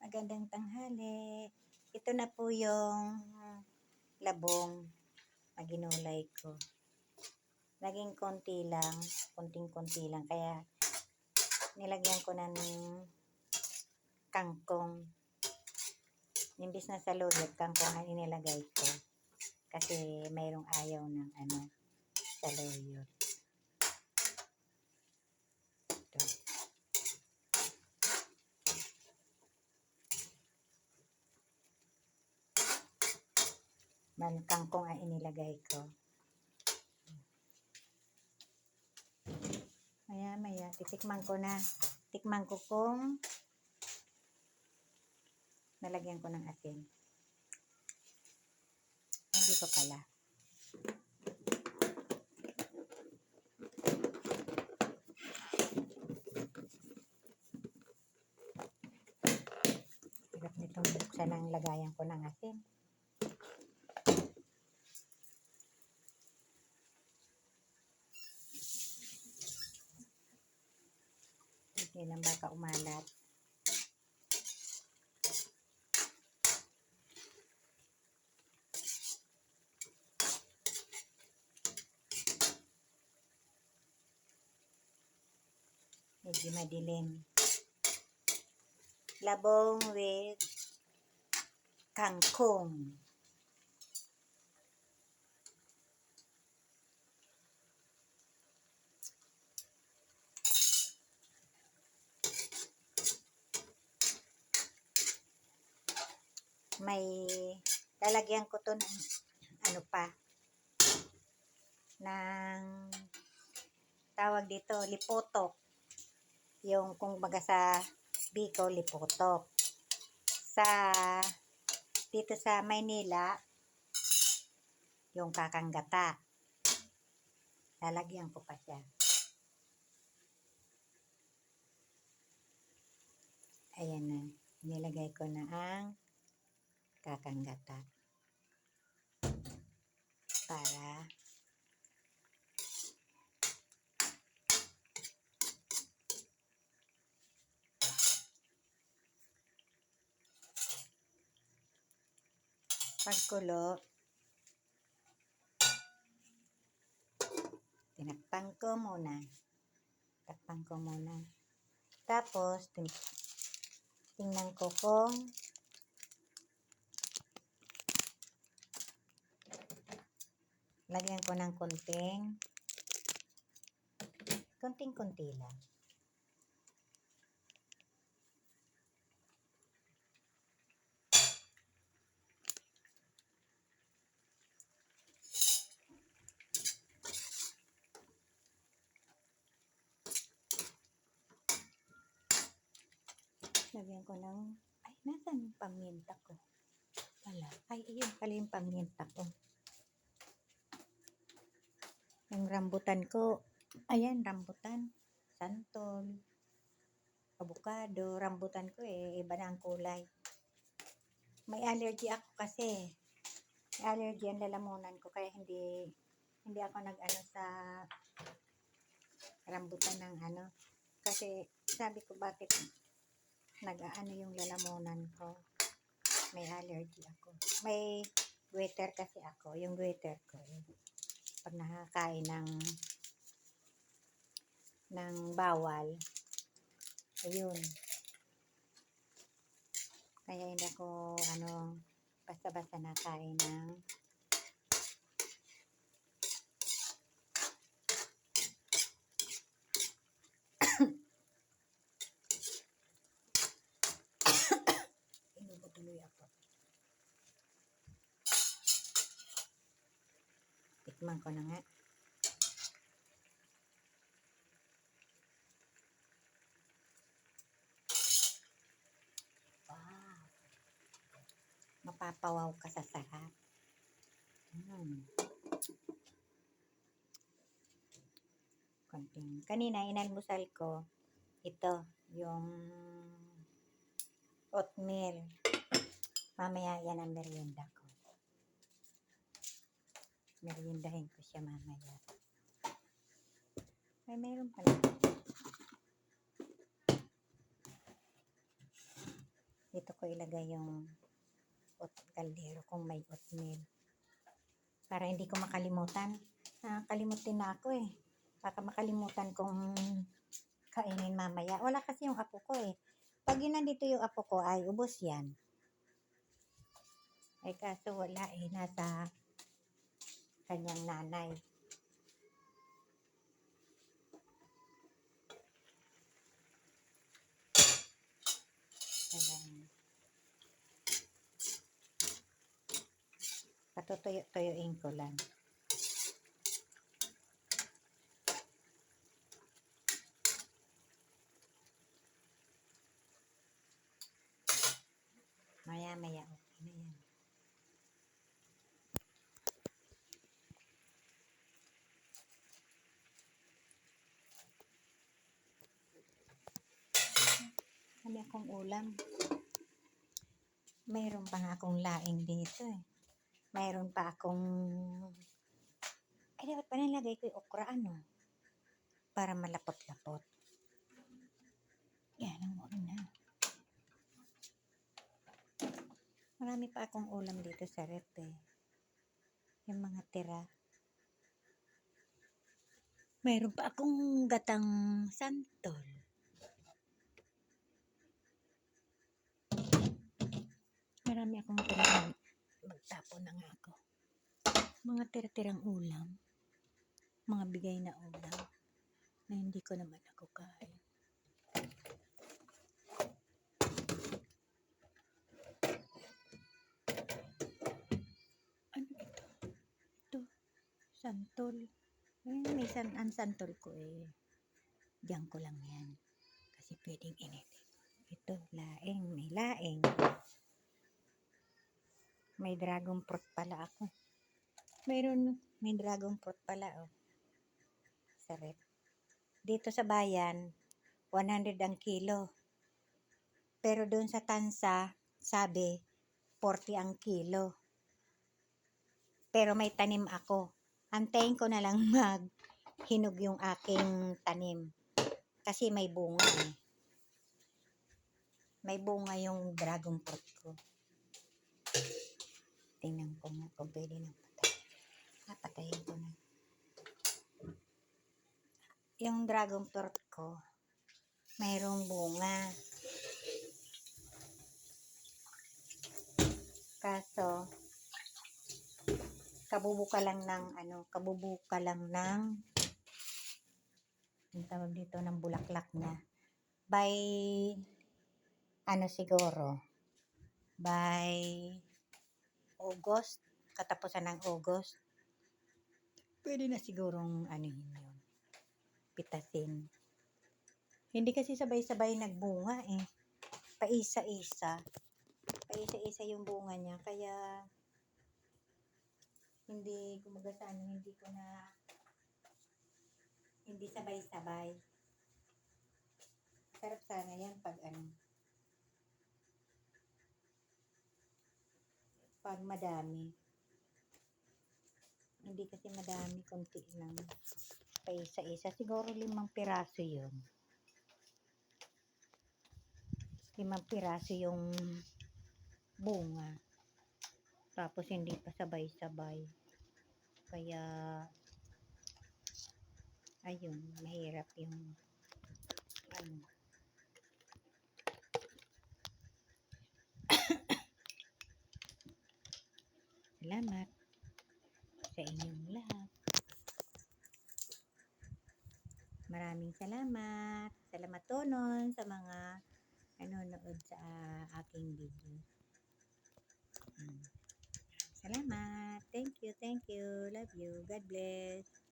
Magandang tanghali. Ito na po yung labong na ginulay ko. Naging konti lang, konting-konti lang. Kaya nilagyan ko ng kangkong. Imbis na sa luyot, kangkong ang inilagay ko. Kasi mayroong ayaw ng ano, sa luyot. Man kangkong ang inilagay ko. Maya maya, titikman ko na. Tikman ko kung nalagyan ko ng asin. Hindi pa pala. Hirap nitong buksan ang lagayan ko ng asin. Hindi lang baka umalat. Medyo madilim. Labong with kangkong. May lalagyan ko to ng ano pa ng tawag dito lipotok. Yung kung baga sa Bicol lipotok. Sa dito sa Maynila yung kakanggata. Lalagyan ko pa siya. Ayan na. Nilagay ko na ang kakanggata para pagkulo tinakpan ko muna. Takpan ko muna. Tapos tin- tingnan ko kung lagyan ko ng konting konting-konti lang. Lagyan ko ng ay nasan yung paminta ko? Wala. Ay ayun pala yung paminta ko yung rambutan ko ayan rambutan santol avocado rambutan ko eh iba na ang kulay. May allergy ako kasi. May allergy ang lalamunan ko kaya hindi hindi ako nag-ano sa rambutan ng ano. Kasi sabi ko bakit nag-aano yung lalamunan ko? May allergy ako. May goiter kasi ako yung goiter ko eh, pag nakakain ng ng bawal ayun. Kaya hindi ako ano basta-basta nakain ng inubo tuloy ako tikman ko na nga Wow. Mapapawaw ka sa sarap. Mm. Konting. Kanina, inalmusal ko. Ito, yung oatmeal. Mamaya yan ang merienda ko. Meriendahin ko siya mamaya. Ay, mayroon pala. Dito ko ilagay yung ot kaldero kung may oatmeal. Para hindi ko makalimutan. Nakakalimutin na ako eh. Baka makalimutan kong kainin mamaya. Wala kasi yung apo ko eh. Pag yun nandito yung apo ko ay ubos yan. Ay kaso wala eh. Nasa kanyang nanay. Ayan. Patutuyo-tuyuin ko lang. Maya-maya okay na yan. Dami akong ulam. Mayroon pa nga akong laing dito eh. Mayroon pa akong... Ay, dapat pa nilagay ko yung okra, ano? Para malapot-lapot. Yan ang una. Marami pa akong ulam dito sa rep eh. Yung mga tira. Mayroon pa akong gatang santol. Marami akong tirang magtapon na nga ako. Mga tira-tirang ulam. Mga bigay na ulam na hindi ko naman ako kain. Ano ito? Ito. Santol. Eh, may san ang santol ko eh. Diyan ko lang yan. Kasi pwedeng initin. Ito, laing. May laing. May dragon fruit pala ako. Mayroon, may dragon fruit pala oh. Sa rep. Dito sa bayan, 100 ang kilo. Pero doon sa tansa, sabi, 40 ang kilo. Pero may tanim ako. Antayin ko na lang mag hinog yung aking tanim. Kasi may bunga eh. May bunga yung dragon fruit ko. Tingnan ko nga kung pwede nang patay. Ah, patayin ko na. Yung dragon fruit ko, mayroong bunga. Kaso, kabubuka lang ng ano, kabubuka lang ng ang tawag dito ng bulaklak na by ano siguro by August katapusan ng August pwede na sigurong ano yun pitasin hindi kasi sabay-sabay nagbunga eh paisa-isa paisa-isa yung bunga niya kaya hindi kumaga sa ano, hindi ko na hindi sabay-sabay. Sarap sana yan pag ano. Pag madami. Hindi kasi madami, konti lang. Pa isa-isa. Siguro limang piraso yun. Limang piraso yung bunga. Tapos hindi pa sabay-sabay. Kaya, ayun, mahirap yung, ano, salamat sa inyong lahat. Maraming salamat. Salamat tonon sa mga nanonood sa ah, aking video. Mm. Salamat. Thank you, thank you. Love you. God bless.